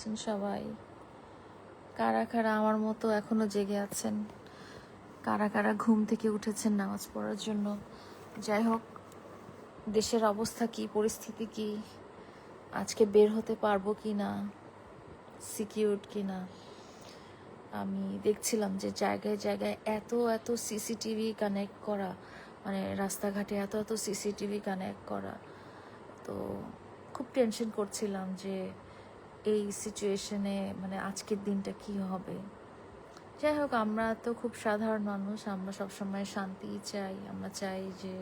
আছেন সবাই। কারা কারা আমার মতো এখনও জেগে আছেন? কারা কারা ঘুম থেকে উঠেছেন নামাজ পড়ার জন্য? যাই হোক, দেশের অবস্থা কি, পরিস্থিতি কি? আজকে বের হতে পারব কি না? সিকিউর কি না? আমি দেখছিলাম যে জায়গায় জায়গায় এত এত সিসিটিভি কানেক্ট করা মানে রাস্তাঘাটে এত এত সিসিটিভি কানেক্ট করা। তো খুব টেনশন করছিলাম যে এই সিচুয়েশনে মানে আজকের দিনটা কি হবে? যাই হোক, আমরা তো খুব সাধারণ মানুষ, আমরা সবসময় শান্তি চাই। আমরা চাই যে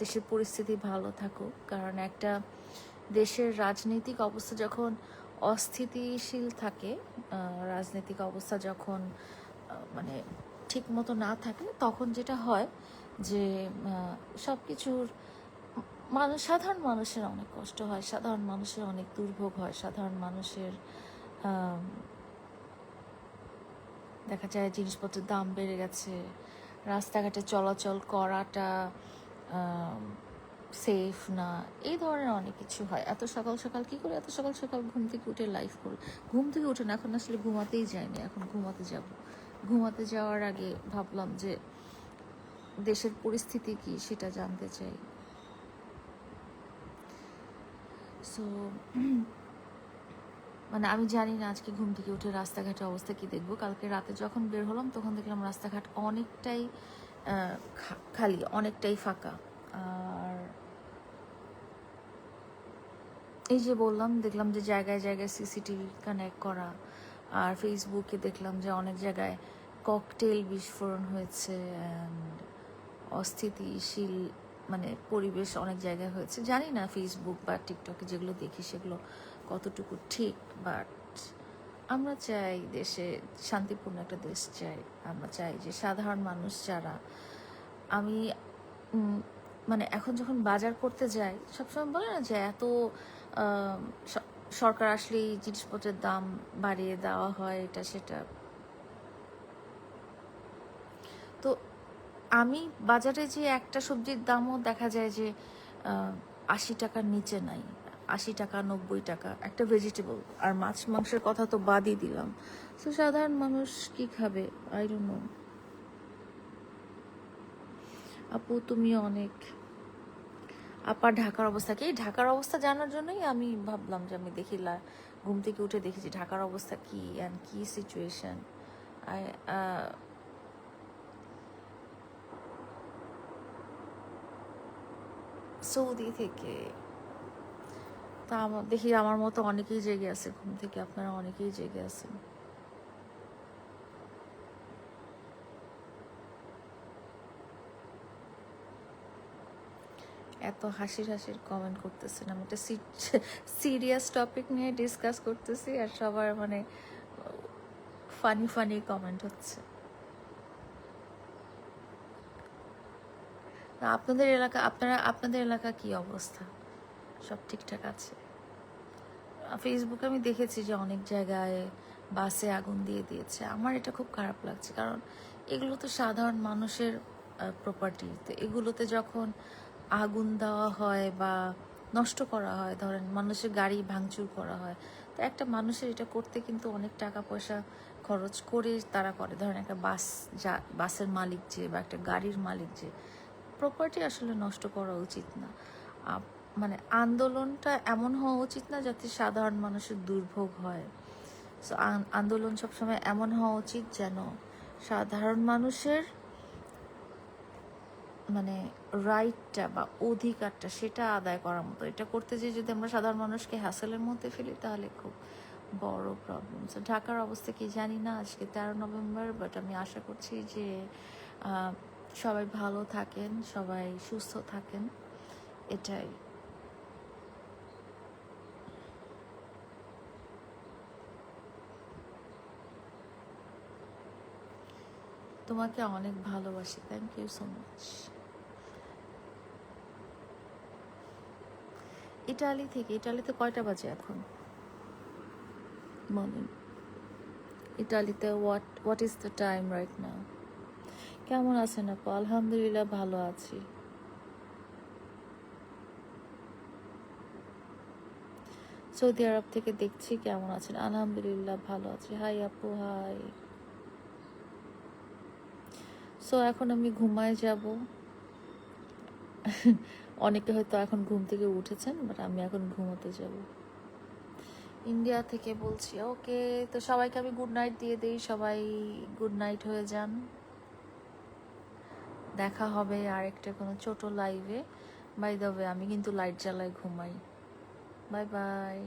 দেশের পরিস্থিতি ভালো থাকুক। কারণ একটা দেশের রাজনৈতিক অবস্থা যখন অস্থিতিশীল থাকে রাজনৈতিক অবস্থা যখন মানে ঠিক মতো না থাকে, তখন যেটা হয় যে সব কিছুর মানুষ সাধারণ মানুষের অনেক কষ্ট হয়, সাধারণ মানুষের অনেক দুর্ভোগ হয়, সাধারণ মানুষের দেখা যায় জিনিসপত্রের দাম বেড়ে গেছে, রাস্তাঘাটে চলাচল করাটা সেফ না, এই ধরনের অনেক কিছু হয়। এত সকাল সকাল কি করে, এত সকাল সকাল ঘুম থেকে উঠে লাইফ করো, ঘুম থেকে উঠে না, এখন আসলে ঘুমাতেই যায়নি, এখন ঘুমাতে যাব। ঘুমাতে যাওয়ার আগে ভাবলাম যে, দেশের পরিস্থিতি কি সেটা জানতে চাই। সো মানে আমি জানি না আজকে ঘুম থেকে উঠে রাস্তাঘাটের অবস্থা কি দেখব। কালকে রাতে যখন বের হলাম, তখন দেখলাম রাস্তাঘাট অনেকটাই খালি, অনেকটাই ফাঁকা। আর এই যে বললাম, দেখলাম যে জায়গায় জায়গায় সিসিটিভি কানেক্ট করা, আর ফেসবুকে দেখলাম যে অনেক জায়গায় ককটেল বিস্ফোরণ হয়েছে অ্যান্ড অস্থিতিশীল মানে পরিবেশ অনেক জায়গায় হয়েছে। জানি না ফেসবুক বা টিকটকে যেগুলো দেখি সেগুলো কতটুকু ঠিক বাট আমরা চাই দেশে শান্তিপূর্ণ একটা দেশ চাই। আমরা চাই যে সাধারণ মানুষ যারা, আমি মানে এখন যখন বাজার করতে যাই, সবসময় বলে না যে এত সরকার আসলেই জিনিসপত্রের দাম বাড়িয়ে দেওয়া হয়, এটা সেটা। আমি বাজারে যে একটা সবজির দামও দেখা যায় যে আশি টাকার নিচে নাই, আশি টাকা, নব্বই টাকা, একটা ভেজিটেবল আর মাছ মাংসের কথা তো বাদই দিলাম। তো সাধারণ মানুষ কি খাবে? আই ডোন্ট নো আপু তুমি অনেক। আপা, ঢাকার অবস্থা কি? ঢাকার অবস্থা জানার জন্যই আমি ভাবলাম যে আমি দেখি ঘুম থেকে উঠে দেখেছি ঢাকার অবস্থা কি অ্যান্ড কি সিচুয়েশন আই সৌদি থেকে। তা দেখি আমার মতো অনেকেই জেগে আছে ঘুম থেকে, আপনারা অনেকেই জেগে আছেন। এত হাসির হাসির কমেন্ট করতেছেন, আমি একটা সিরিয়াস টপিক নিয়ে ডিসকাস করতেছি আর সবার মানে ফানি ফানি কমেন্ট হচ্ছে। আপনাদের এলাকা, আপনারা, আপনাদের এলাকা কি অবস্থা? সব ঠিকঠাক আছে। ফেসবুকে আমি দেখেছি যে অনেক জায়গায় বাসে আগুন দিয়ে দিয়েছে। আমার এটা খুব খারাপ লাগছে, কারণ এগুলো তো সাধারণ মানুষের প্রপার্টি তো এগুলোতে যখন আগুন দেওয়া হয় বা নষ্ট করা হয়, ধরেন মানুষের গাড়ি ভাঙচুর করা হয়, তো একটা মানুষের এটা করতে কিন্তু অনেক টাকা পয়সা খরচ করে তারা করে। ধরেন একটা বাস যা, বাসের মালিক যে বা একটা গাড়ির মালিক যে প্রপার্টি আসলে নষ্ট করা উচিত না। মানে আন্দোলনটা এমন হওয়া উচিত না যাতে সাধারণ মানুষের দুর্ভোগ হয়। সো আন্দোলন সবসময় এমন হওয়া উচিত যেন সাধারণ মানুষের মানে রাইটটা বা অধিকারটা সেটা আদায় করার মতো। এটা করতে যে যদি আমরা সাধারণ মানুষকে হ্যাসেলের মধ্যে ফেলি, তাহলে খুব বড় প্রবলেম তো ঢাকার অবস্থা কি জানি না, আজকে তেরো নভেম্বর বাট আমি আশা করছি যে সবাই ভালো থাকেন, সবাই সুস্থ থাকেন, এটাই। তোমাকে অনেক ভালোবাসি thank you so much Italy থেকে, ইটালিতে কয়টা বাজে এখন? মর্নিং ইটালিতে what what is the time right now কেমন আছেন আপু? আলহামদুলিল্লাহ ভালো আছি। সৌদি আরব থেকে দেখছি কেমন আছেন? আলহামদুলিল্লাহ ভালো আছি। হাই আপু, হাই। সো এখন আমি ঘুমায় যাব। অনেকে হয়তো এখন ঘুম থেকে উঠেছেন বাট আমি এখন ঘুমোতে যাব। ইন্ডিয়া থেকে বলছি ওকে তো সবাইকে আমি গুড নাইট দিয়ে দিই। সবাই গুড নাইট হয়ে যান। দেখা হবে আরেকটা কোনো ছোট লাইভে বাই দ্য ওয়ে আমি কিন্তু লাইট জ্বালায় ঘুমাই। Bye bye